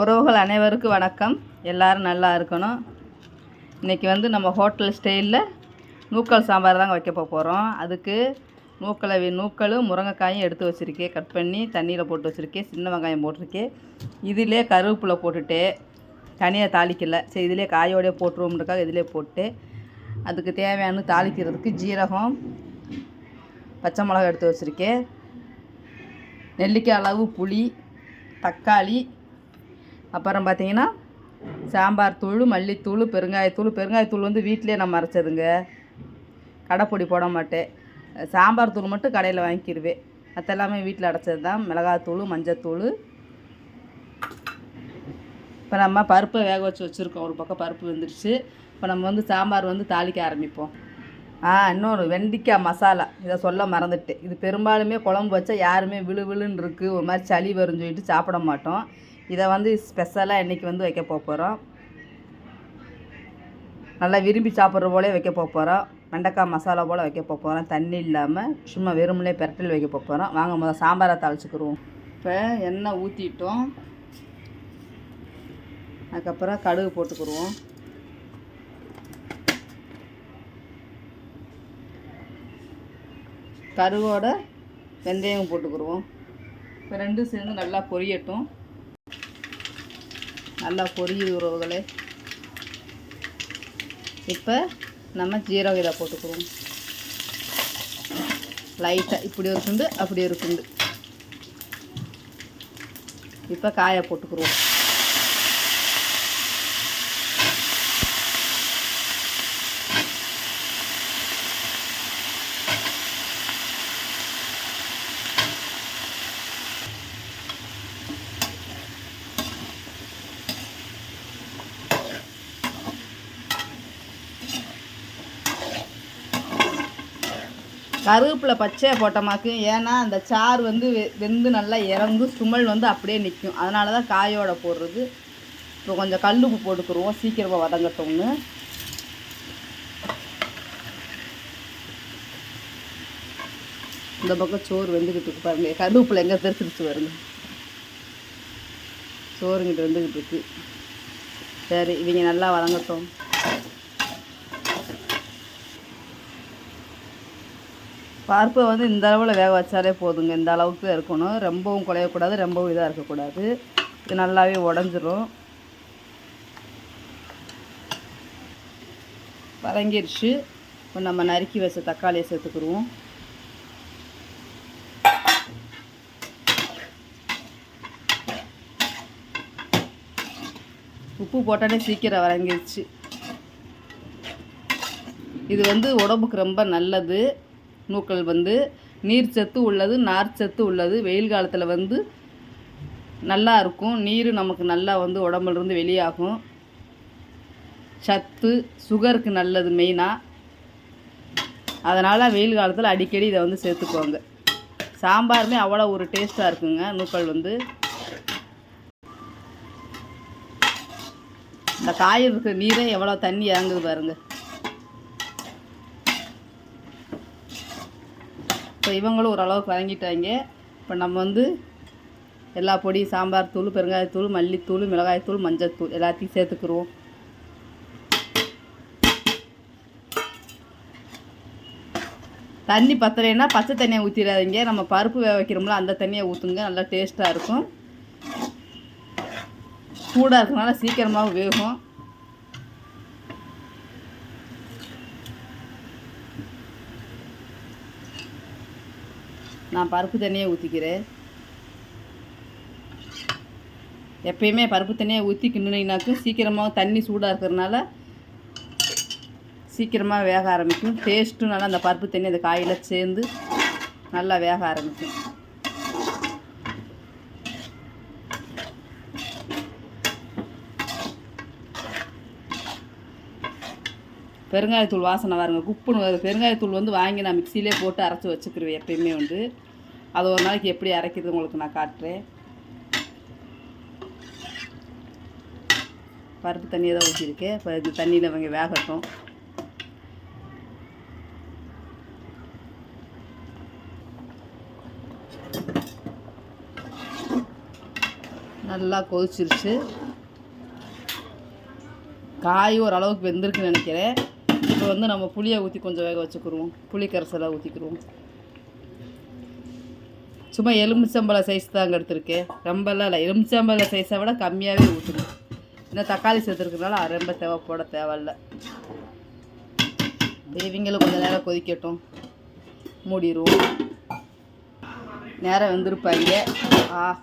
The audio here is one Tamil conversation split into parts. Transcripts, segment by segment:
உறவுகள் அனைவருக்கும் வணக்கம். எல்லோரும் நல்லா இருக்கணும். இன்றைக்கி வந்து நம்ம ஹோட்டல் ஸ்டைலில் நூக்கல் சாம்பார் தாங்க வைக்க போகிறோம் அதுக்கு நூக்களை நூக்களும் முருங்கைக்காயும் எடுத்து வச்சுருக்கேன். கட் பண்ணி தண்ணியில் போட்டு வச்சுருக்கேன். சின்ன வெங்காயம் போட்டிருக்கேன். இதிலே கருவேப்பிலை போட்டுட்டு தனியாக தாளிக்கல. சரி இதிலே காயோடய போட்டுருவோம்ன்றக்காக இதிலே போட்டு அதுக்கு தேவையான தாளிக்கிறதுக்கு ஜீரகம் பச்சை மிளகா எடுத்து வச்சுருக்கேன். நெல்லிக்காய் அளவு புளி தக்காளி அப்புறம் பார்த்தீங்கன்னா சாம்பார் தூள் மல்லித்தூள் பெருங்காயத்தூள். பெருங்காயத்தூள் வந்து வீட்டிலே நம்ம மறைச்சதுங்க. கடைப்பொடி போட மாட்டேன். சாம்பார் தூள் மட்டும் கடையில் வாங்கிக்கிடுவேன் மற்ற எல்லாமே வீட்டில் அடைச்சது தான் மிளகாத்தூள் மஞ்சத்தூள். இப்போ நம்ம பருப்பை வேக வச்சு வச்சுருக்கோம். ஒரு பக்கம் பருப்பு வெந்துருச்சு. இப்போ நம்ம வந்து சாம்பார் வந்து தாளிக்க ஆரம்பிப்போம். ஆ இன்னொரு வெண்டிக்காய் மசாலா. இதை சொல்ல மறந்துட்டேன். இது பெரும்பாலுமே குழம்பு வச்சா யாருமே விழு விழுன்னு இருக்குது ஒரு மாதிரி சளி வரும்னு சொல்லிட்டு சாப்பிட மாட்டோம். இதை வந்து ஸ்பெஷலாக இன்றைக்கி வந்து வைக்க போகிறோம் நல்லா விரும்பி சாப்பிட்ற போலே வைக்க போகிறோம் வெண்டைக்காய் மசாலா போல் வைக்க போகிறோம் தண்ணி இல்லாமல் சும்மா வெறுமலே பெரட்டல் வைக்க போகிறோம் வாங்க முதல் சாம்பாரை தாளிச்சுக்கிருவோம். இப்போ எண்ணெய் ஊற்றிட்டோம் அதுக்கப்புறம் கடுகு போட்டுக்கிருவோம். கருவோட வெந்தயம் போட்டுக்கிடுவோம் இப்போ ரெண்டும் சேர்ந்து நல்லா பொரியட்டும். நல்லா பொரியுது உறவுகளே. இப்போ நம்ம ஜீரகம் இதை போட்டுக்கிறோம். லைட்டாக இப்படி ஒரு துண்டு அப்படி ஒரு துண்டு. இப்போ காயை போட்டுக்கிறோம். கருவேப்பிலை பச்சையை போட்டோமாக்கு ஏன்னா அந்த சாறு வந்து வெ- வெந்து நல்லா இறங்கு சுமல் வந்து அப்படியே நிற்கும் அதனால தான் காயோட போடுறது. இப்போ கொஞ்சம் கல் உப்பு போட்டுக்குருவோம். சீக்கிரமாக வதங்கட்டோம்னு. இந்த பக்கம் சோறு வெந்துக்கிட்டு இருக்கு பாருங்க. கருவேப்பிலை எங்கே தெரிச்சிருச்சு வருங்க சோறுங்கிட்ட வெந்துக்கிட்டு இருக்கு. சரி இவங்க நல்லா வதங்கட்டும். பருப்பை வந்து இந்த அளவில் வேக வச்சாலே போதுங்க. இந்த அளவுக்கு இருக்கணும். ரொம்பவும் குழையக்கூடாது ரொம்பவும் இதாக இருக்கக்கூடாது. இது நல்லாவே உடஞ்சிரும். வதங்கிருச்சு. இப்போ நம்ம நறுக்கி வச்ச தக்காளியை சேர்த்துக்குருவோம் உப்பு போட்டாலே சீக்கிரம் வதங்கிருச்சு. இது வந்து உடம்புக்கு ரொம்ப நல்லது. நூக்கள் வந்து நீர் சத்து உள்ளது நார் சத்து உள்ளது. வெயில் காலத்தில் வந்து நல்லா இருக்கும். நீர் நமக்கு நல்லா வந்து உடம்புலேருந்து வெளியாகும். சத்து சுகருக்கு நல்லது மெயினாக அதனால் வெயில் காலத்தில் அடிக்கடி இதை வந்து சேர்த்துக்குவாங்க. சாம்பாருமே அவ்வளோ ஒரு டேஸ்ட்டாக இருக்குங்க நூக்கல் வந்து. இந்த காயில் இருக்கிற நீரே எவ்வளோ தண்ணி இறங்குது பாருங்கள் இவங்களும் ஓரளவுக்கு வதங்கிட்டாங்க. இப்போ நம்ம வந்து எல்லா பொடி சாம்பார் தூள் பெருங்காயத்தூள் மல்லித்தூள் மிளகாய்த்தூள் மஞ்சத்தூள் எல்லாத்தையும் சேர்த்துக்குருவோம். தண்ணி பத்தலைன்னா பச்சை தண்ணியை ஊற்றிடாதீங்க நம்ம பருப்பு வேக வைக்கிறோம்ல அந்த தண்ணியை ஊற்றுங்க நல்லா டேஸ்ட்டாக இருக்கும். சூடாக இருக்கிறதுனால சீக்கிரமாக வேகும். நான் பருப்பு தண்ணியை ஊற்றிக்கிறேன் எப்பயுமே பருப்பு தண்ணியை ஊற்றி கிண்டுனீங்கனாக்கும் சீக்கிரமாக தண்ணி சூடாக இருக்கிறதுனால சீக்கிரமாக வேக ஆரம்பிக்கும். டேஸ்ட்டும் நல்லா அந்த பருப்பு தண்ணி அந்த காயில் சேர்ந்து நல்லா வேக ஆரம்பிக்கும். பெருங்காயத்தூள் வாசனை வருங்க குப்புன்னு வருது. பெருங்காயத்தூள் வந்து வாங்கி நான் மிக்சியிலே போட்டு அரைச்சி வச்சுக்கிருவேன் எப்பயுமே வந்து. அது ஒரு நாளைக்கு எப்படி அரைக்கிறது உங்களுக்கு நான் காட்டுறேன். பருப்பு தண்ணியை தான் ஊற்றிருக்கேன் இப்போ இந்த தண்ணியில் இவங்க வேகட்டும். நல்லா கொதிச்சிருச்சு. காய் ஓரளவுக்கு வெந்திருக்குன்னு நினைக்கிறேன். இப்போ வந்து நம்ம புளியை ஊற்றி கொஞ்சம் வேக வச்சுக்கிடுவோம் புளி கரைசலாக ஊற்றிக்கிடுவோம் சும்மா எலுமிச்சம்பழம் சைஸ் தாங்க எடுத்திருக்கேன். ரொம்பலாம் இல்லை. எலுமிச்சம்பழம் சைஸை விட கம்மியாகவே ஊற்றணும் ஏன்னா தக்காளி சேர்த்துருக்கனால ரொம்ப தேவை போட தேவையில்ல. இவங்களும் கொஞ்சம் நேரம் கொதிக்கட்டும். மூடிடுவோம் நேரம் வந்திருப்பாங்க. ஆ.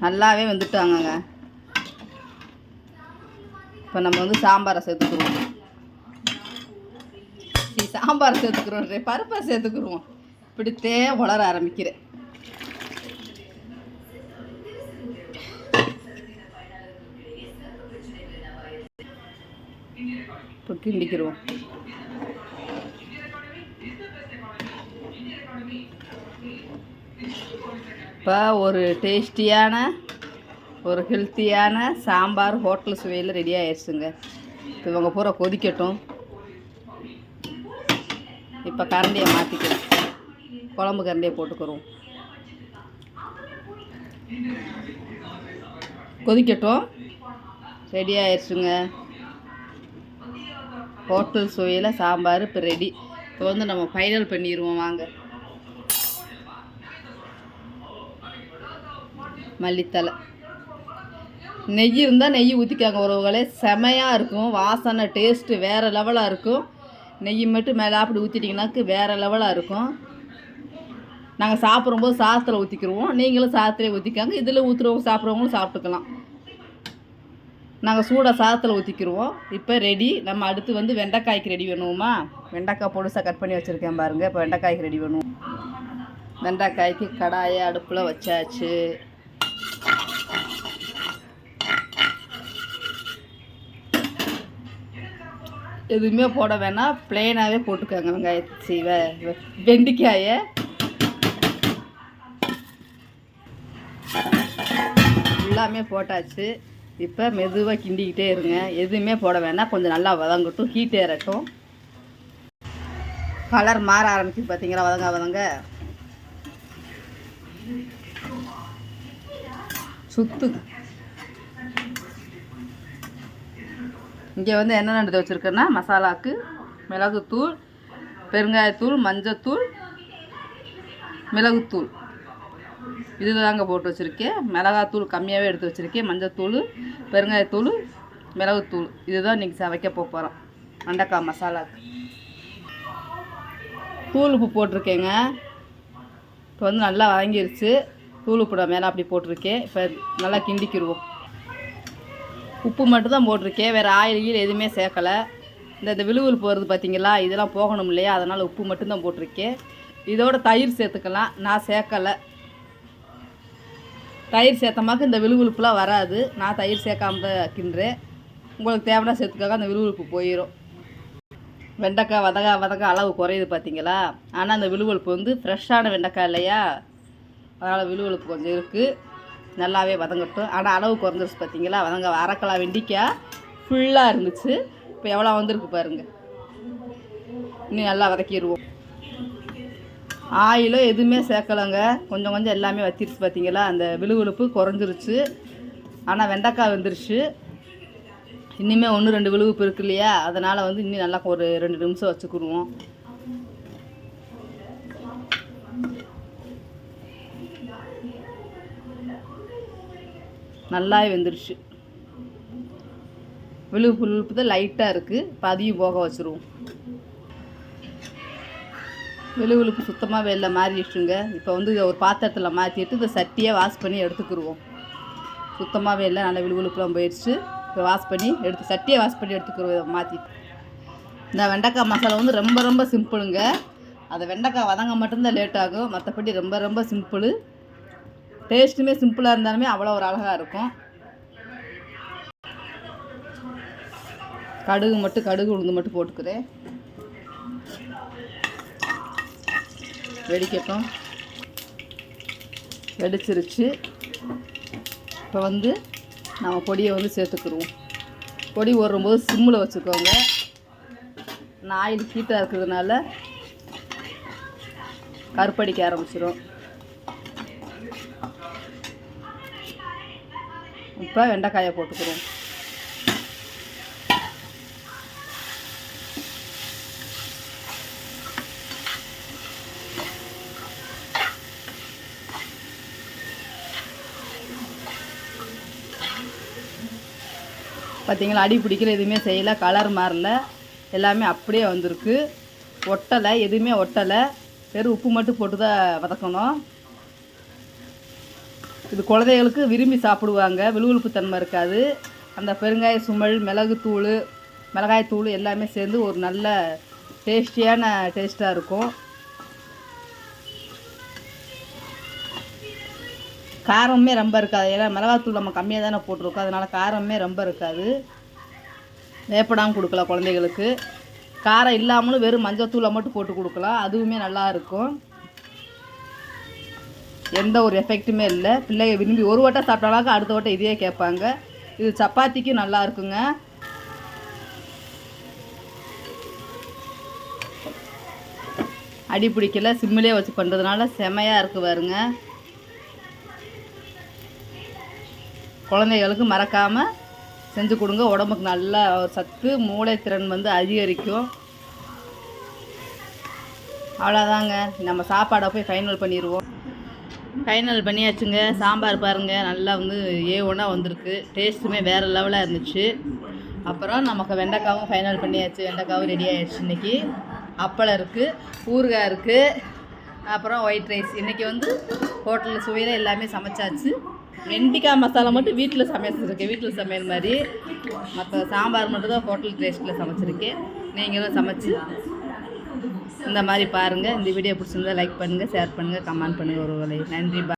நல்லாவே வந்துட்டாங்கங்க. இப்போ நம்ம வந்து சாம்பாரை சேர்த்துக்குவோம். சாம்பார் சேர்த்துக்கிறோம் பருப்பை சேர்த்துக்குருவோம் இப்படித்தே வளர ஆரம்பிக்கிறேன் இப்போ கிண்டிக்கிடுவோம் இப்போ ஒரு டேஸ்டியான ஒரு ஹெல்த்தியான சாம்பார் ஹோட்டல் சுவையில் ரெடி ஆயிடுச்சுங்க. இப்போ இவங்க பூரா கொதிக்கட்டும். இப்போ கரண்டியை மாற்றிக்கிறோம் குழம்பு கரண்டியை போட்டுக்கிறோம். கொதிக்கட்டும். ரெடி ஆயிடுச்சுங்க. ஹோட்டல் சுவையில் சாம்பார் இப்போ ரெடி. இப்போ வந்து நம்ம ஃபைனல் பண்ணிடுவோம் வாங்க. மல்லித்தலை நெய் இருந்தால் நெய் ஊற்றிக்காங்க உறவுகளே. செமையாக இருக்கும். வாசனை டேஸ்ட்டு வேறு லெவலாக இருக்கும். நெய் மட்டும் மேலே அப்படி ஊற்றிட்டிங்கனாக்கு வேறு லெவலாக இருக்கும். நாங்கள் சாப்பிடும்போது சாதத்தில் ஊற்றிக்கிருவோம் நீங்களும் சாதத்திலே ஊற்றிக்காங்க இதில் ஊற்றுறவங்க சாப்பிட்றவங்களும் சாப்பிட்டுக்கலாம். நாங்கள் சூடாக சாதத்தில் ஊற்றிக்கிருவோம் இப்போ ரெடி நம்ம அடுத்து வந்து வெண்டைக்காய்க்கு ரெடி பண்ணுவோமா? வெண்டைக்காய் பொடுசாக கட் பண்ணி வச்சுருக்கேன் பாருங்கள் இப்போ வெண்டைக்காய்க்கு ரெடி பண்ணுவோம். வெண்டைக்காய்க்கு கடாயை அடுப்பில் வச்சாச்சு. எதுவுமே போட வேணாம். பிளெயினாகவே போட்டுக்கோங்க வெங்காயத்தை வெண்டிக்காயை. எல்லாமே போட்டாச்சு. இப்போ மெதுவாக கிண்டிக்கிட்டே இருங்க. எதுவுமே போட வேணாம். கொஞ்சம் நல்லா வதங்கட்டும். ஹீட் ஏறட்டும். கலர் மாற ஆரம்பிச்சு பார்த்தீங்களா வதங்க வதங்க. சுத்து. இங்கே வந்து என்னென்ன எடுத்து வச்சுருக்கேன்னா மசாலாக்கு மிளகுத்தூள் பெருங்காயத்தூள் மஞ்சத்தூள் மிளகுத்தூள். இது தாங்க போட்டு வச்சுருக்கேன். மிளகாத்தூள் கம்மியாகவே எடுத்து வச்சுருக்கேன். மஞ்சத்தூள் பெருங்காயத்தூள் மிளகுத்தூள். இதுதான் இன்றைக்கி சமைக்க போகிறோம் வெண்டைக்காய் மசாலாவுக்கு தூள் உப்பு போட்டிருக்கேங்க. இப்போ வந்து நல்லா வதங்கிருச்சு. தூள் உப்பு மேலே அப்படி போட்டிருக்கேன். இப்போ நல்லா கிண்டிக்கிடுவோம் உப்பு மட்டும் தான் போட்டிருக்கேன். வேறு ஆயில் கீழ் எதுவுமே சேர்க்கலை. இந்த இந்த விழுவில் போகிறது பார்த்தீங்களா இதெல்லாம் போகணும் இல்லையா? அதனால் உப்பு மட்டும்தான் போட்டிருக்கேன். இதோட தயிர் சேர்த்துக்கலாம். நான் சேர்க்கலை. தயிர் சேர்த்தமாக்கு இந்த விழுவிழுப்புலாம் வராது. நான் தயிர் சேர்க்காம தான் கிண்டுறேன். உங்களுக்கு தேவையான சேர்த்துக்காக அந்த விழுவிழுப்பு போயிடும் வெண்டைக்காய் வதகா வதக்கா அளவு குறையுது பார்த்தீங்களா ஆனால் அந்த விழுவெழுப்பு வந்து ஃப்ரெஷ்ஷான வெண்டைக்காய் இல்லையா? அதனால் விழுவெழுப்பு கொஞ்சம் இருக்குது நல்லாவே வதங்கட்டும். ஆனால் அளவு குறைஞ்சிருச்சு பார்த்தீங்களா வதங்க அரைக்கலாம் வெண்டிக்காய் ஃபுல்லாக இருந்துச்சு. இப்போ எவ்வளோ வந்திருக்கு பாருங்கள் இன்னும் நல்லா வதக்கிடுவோம் ஆயிலோ எதுவுமே சேர்க்கலைங்க. கொஞ்சம் கொஞ்சம் எல்லாமே வச்சிருச்சு பார்த்தீங்களா அந்த விழுவிழுப்பு குறைஞ்சிருச்சு. ஆனால் வெண்டைக்காய் வந்துருச்சு. இன்னுமே ஒன்று ரெண்டு விழுவுப்பு இருக்கு இல்லையா? அதனால் வந்து இன்னும் நல்லா ஒரு ரெண்டு நிமிஷம் வச்சுக்கிடுவோம் நல்லாவே வெந்துருச்சு. விழுப்பு விழுப்பு தான் லைட்டாக இருக்குது பதியும் போக வச்சுருவோம். விழுவிழுப்பு சுத்தமாக வெளில மாறிடுச்சுங்க. இப்போ வந்து ஒரு பாத்திரத்தில் மாற்றிட்டு இந்த சட்டியை வாஷ் பண்ணி எடுத்துக்கிடுவோம் சுத்தமாகவே இல்லை நல்லா விழுவிழுப்புலாம் போயிடுச்சு. இப்போ வாஷ் பண்ணி எடுத்து சட்டியை வாஷ் பண்ணி எடுத்துக்கிடுவோம் இதை மாற்றி இந்த வெண்டைக்காய் மசாலா வந்து ரொம்ப ரொம்ப சிம்பிளுங்க அந்த வெண்டைக்காய் வதங்க மட்டும்தான் லேட் ஆகும். மற்றபடி ரொம்ப ரொம்ப சிம்பிள் டேஸ்ட்டுமே சிம்பிளாக இருந்தாலுமே அவ்வளோ ஒரு அழகாக இருக்கும். கடுகு மட்டும் கடுகு உளுந்து மட்டும் போட்டுக்கிறேன் வெடிக்கட்டும். வெடிச்சிருச்சு. இப்போ வந்து நம்ம பொடியை வந்து சேர்த்துக்குருவோம். பொடி ஓடும்போது சிம்மில் வச்சுக்கோங்க. நான் ஆயில் ஹீட்டாக இருக்கிறதுனால கருப்படிக்க ஆரம்பிச்சிடும் இப்போ வெண்டைக்காயை போட்டுக்கிறோம். பார்த்தீங்களா அடி பிடிக்கிற எதுவுமே செய்யலை கலர் மாறல. எல்லாமே அப்படியே வந்திருக்கு. ஒட்டலை எதுவுமே ஒட்டலை. வெறும் உப்பு மட்டும் போட்டு தான் வதக்கணும். இது குழந்தைகளுக்கு விரும்பி சாப்பிடுவாங்க. விழுவிழுப்பு தன்மை இருக்காது. அந்த பெருங்காய சுமல் மிளகுத்தூள் மிளகாய்த்தூள் எல்லாமே சேர்ந்து ஒரு நல்ல டேஸ்டியான டேஸ்ட்டாக இருக்கும். காரமே ரொம்ப இருக்காது. ஏன்னா மிளகாத்தூள் நம்ம கம்மியாக தானே போட்டிருக்கோம். அதனால் காரமே ரொம்ப இருக்காது. வேப்படாமல் கொடுக்கலாம் குழந்தைகளுக்கு. காரம் இல்லாமலும் வெறும் மஞ்சத்தூளை மட்டும் போட்டு கொடுக்கலாம். அதுவுமே நல்லா இருக்கும். எந்த ஒரு எஃபெக்ட்டுமே இல்லை. பிள்ளைங்க விரும்பி ஒரு வட்டம் சாப்பிட்டாலாக்க அடுத்த வட்டம் இதையே கேட்பாங்க. இது சப்பாத்திக்கு நல்லா இருக்குங்க. அடி பிடிக்கல சிம்மிலே வச்சு பண்ணுறதுனால செமையாக இருக்கு பாருங்க. குழந்தைகளுக்கு மறக்காமல் செஞ்சு கொடுங்க. உடம்புக்கு நல்ல ஒரு சத்து மூளை திறன் வந்து அதிகரிக்கும். அவ்வளோதாங்க நம்ம சாப்பாடை போய் ஃபைனல் பண்ணிடுவோம். ஃபைனல் பண்ணியாச்சுங்க. சாம்பார் பாருங்கள் நல்லா வந்து ஏ ஒன்றா வந்திருக்கு. டேஸ்ட்டுமே வேறு லெவலாக இருந்துச்சு. அப்புறம் நமக்கு வெண்டைக்காவும் ஃபைனல் பண்ணியாச்சு. வெண்டைக்காவும் ரெடி ஆயிடுச்சு இன்றைக்கி அப்பளம் இருக்குது ஊறுகாய் இருக்குது அப்புறம் ஒயிட் ரைஸ் இன்றைக்கி வந்து ஹோட்டலில் சுவையில் எல்லாமே சமைச்சாச்சு. வெண்டிக்காய் மசாலா மட்டும் வீட்டில் சமைச்சிருக்கேன். வீட்டில் சமையல் மாதிரி. மற்ற சாம்பார் மட்டும் தான் ஹோட்டல் டேஸ்ட்டில் சமைச்சிருக்கேன். நீங்களும் சமைச்சு இந்த மாதிரி பாருங்கள் இந்த வீடியோ பிடிச்சிருந்தா லைக் பண்ணுங்கள் ஷேர் பண்ணுங்கள் கமெண்ட் பண்ணுங்கள் ஒருவரை நன்றி பா